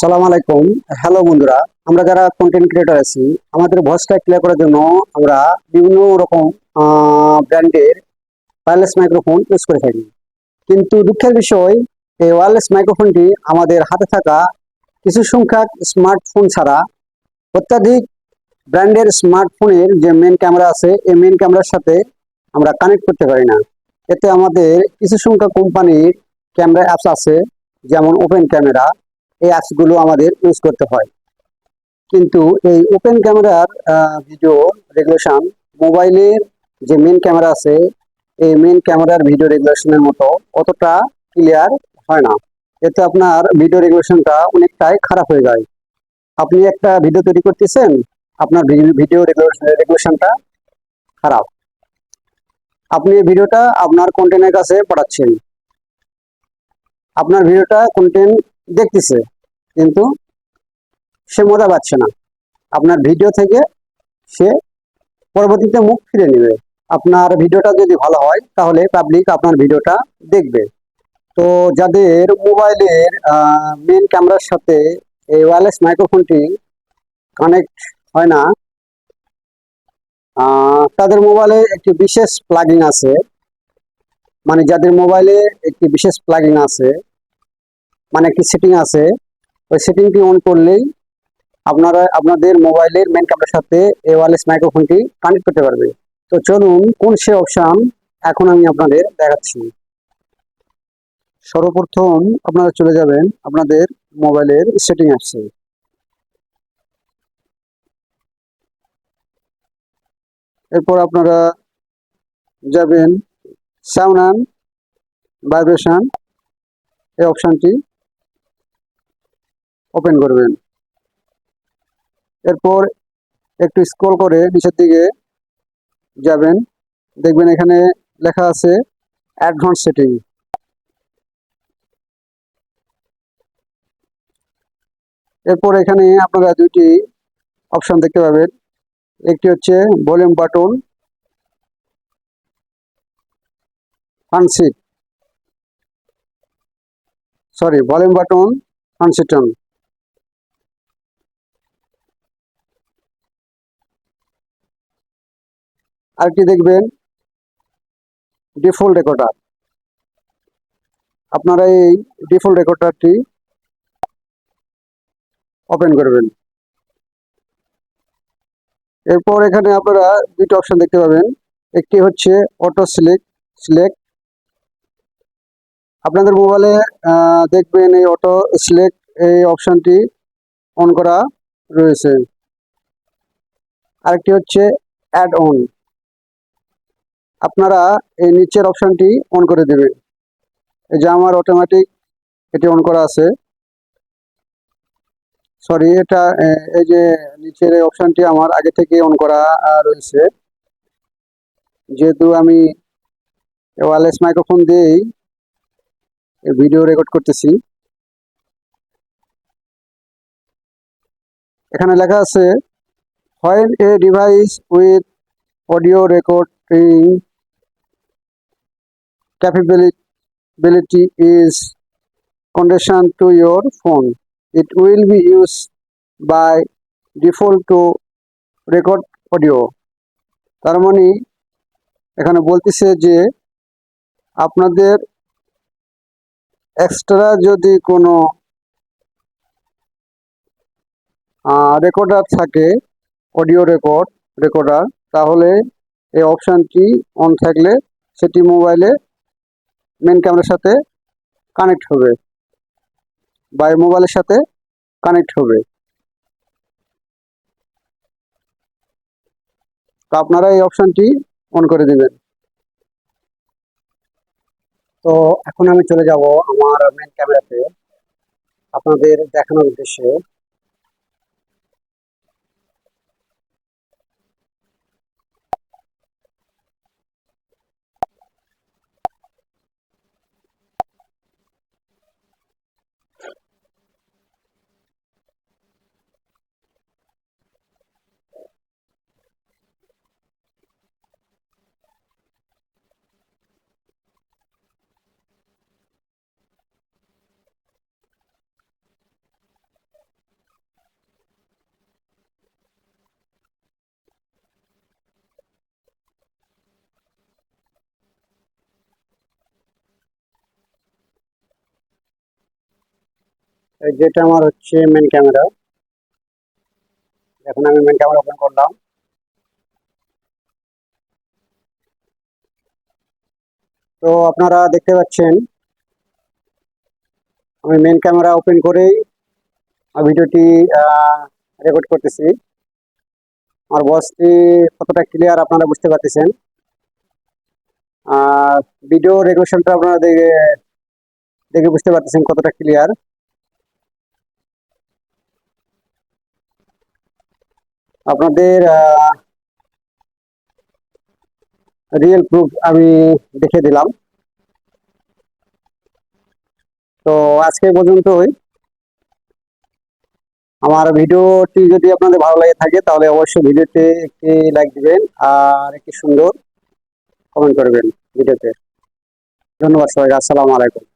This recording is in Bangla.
সালাম আলাইকুম। হ্যালো বন্ধুরা, আমরা যারা কন্টেন্ট ক্রিয়েটর আছি, আমাদের ভয়েসটা ক্লিয়ার করার জন্য আমরা বিভিন্ন রকম ব্র্যান্ডের ওয়্যারলেস মাইক্রোফোন ইউজ করে থাকি। কিন্তু দুঃখের বিষয়, এই ওয়্যারলেস মাইক্রোফোনটি আমাদের হাতে থাকা কিছু সংখ্যক স্মার্টফোন ছাড়া অত্যাধিক ব্র্যান্ডের স্মার্টফোনের যে মেন ক্যামেরা আছে, এই মেন ক্যামেরার সাথে আমরা কানেক্ট করতে পারি না। এতে আমাদের কিছু সংখ্যক কোম্পানির ক্যামেরা অ্যাপস আছে, যেমন ওপেন ক্যামেরা এই অ্যাপসগুলো আমাদের ইউজ করতে হয়। কিন্তু এই ওপেন ক্যামেরার ভিডিও রেগুলেশন মোবাইলের যে মেন ক্যামেরা আছে, এই মেন ক্যামেরার ভিডিও রেগুলেশনের মতো অতটা ক্লিয়ার হয় না। এতে আপনার ভিডিও রেগুলেশনটা অনেকটাই খারাপ হয়ে যায়। আপনি একটা ভিডিও তৈরি করতেছেন, আপনার ভিডিও রেগুলেশনটা খারাপ। আপনি ভিডিওটা আপনার কন্টেন্টের কাছে পাঠাচ্ছেন। আপনার ভিডিওটা কন্টেন্ট দেখতেছে, কিন্তু সে মজা পাচ্ছে না। আপনার ভিডিও থেকে সে পরবর্তীতে মুখ ফিরে নেবে। আপনার ভিডিওটা যদি ভালো হয়, তাহলে পাবলিক আপনার ভিডিওটা দেখবে। তো যাদের মোবাইলের মেন ক্যামেরার সাথে এই ওয়্যারলেস মাইক্রোফোনটি কানেক্ট হয় না তাদের মোবাইলে একটি বিশেষ প্লাগইন আছে। মানে যাদের মোবাইলে একটি বিশেষ প্লাগইন আছে মানে একটি সেটিং আছে। ওই সেটিংটি অন করলেই আপনারা, আপনাদের মোবাইলের মেন ক্যামেরার সাথে এ ওয়্যারলেস মাইক্রোফোনটি কানেক্ট করতে পারবে। তো চলুন, কোন সে অপশান এখন আমি আপনাদের দেখাচ্ছি। সর্বপ্রথম আপনারা চলে যাবেন আপনাদের মোবাইলের সেটিং অ্যাপসে এরপর আপনারা যাবেন সাউন্ড ভাইব্রেশন এই অপশনটি ওপেন করবেন। এরপর একটু স্ক্রল করে নিচের দিকে যাবেন। দেখবেন এখানে লেখা আছে অ্যাডভান্স সেটিং এরপর এখানে আপনারা দুইটি অপশন দেখতে পাবেন। একটি হচ্ছে ভলিউম বাটন আনসিট সরি ভলিউম বাটন আনসিটন আরেকটি দেখবেন? ডিফল্ট রেকর্ডার আপনারা এই ডিফল্ট রেকর্ডারটি ওপেন করবেন। এরপর এখানে আপনারা দুটো অপশন দেখতে পাবেন। একটি হচ্ছে অটো সিলেক্ট সিলেক্ট আপনাদের মোবাইলে দেখবেন এই অটো সিলেক্ট এই অপশনটি অন করা রয়েছে। আরেকটি হচ্ছে অ্যাড অন আপনারা এই নিচের অপশনটি অন করে দেবেন এই যে আমার অটোমেটিক এটি অন করা আছে। সরি এটা এই যে নিচের অপশনটি আমার আগে থেকে অন করা রয়েছে। যেহেতু আমি ওয়ারলেস মাইক্রোফোন দিয়েই ভিডিও রেকর্ড করতেছি। এখানে লেখা আছে when a device with audio recording capability is condition to your phone. It will be used by default to record audio. তার মানে এখানে বলতেছে যে আপনাদের এক্সট্রা যদি কোনো রেকর্ডার থাকে অডিও রেকর্ড রেকর্ডার তাহলে এই অপশানটি অন থাকলে সেটি মোবাইলে মেন ক্যামেরার সাথে কানেক্ট হবে। বা মোবাইলের সাথে কানেক্ট হবে। তো আপনারা এই অপশনটি অন করে দিবেন। তো এখন আমি চলে যাব আমার মেন ক্যামেরাতে আপনাদের দেখানোর উদ্দেশ্যে। যেটা আমার হচ্ছে মেন ক্যামেরা এখন আমি মেন ক্যামেরা ওপেন করলাম। তো আপনারা দেখতে পাচ্ছেন, আমি মেন ক্যামেরা ওপেন করেই ভিডিওটি রেকর্ড করতেছি। আমার বসটি কতটা ক্লিয়ার আপনারা বুঝতে পারতেছেন। আর ভিডিও রেগুলেশনটা আপনারা দেখে দেখে বুঝতে পারতেছেন কতটা ক্লিয়ার আপনাদের রিয়েল প্রুফ আমি দেখে দিলাম। তো আজকে পর্যন্তই। আমার ভিডিওটি যদি আপনাদের ভালো লাগে থাকে, তাহলে অবশ্যই ভিডিওতে একটি লাইক দিবেন আর একটি সুন্দর কমেন্ট করবেন ভিডিওতে। ধন্যবাদ সবাই আসসালামু আলাইকুম।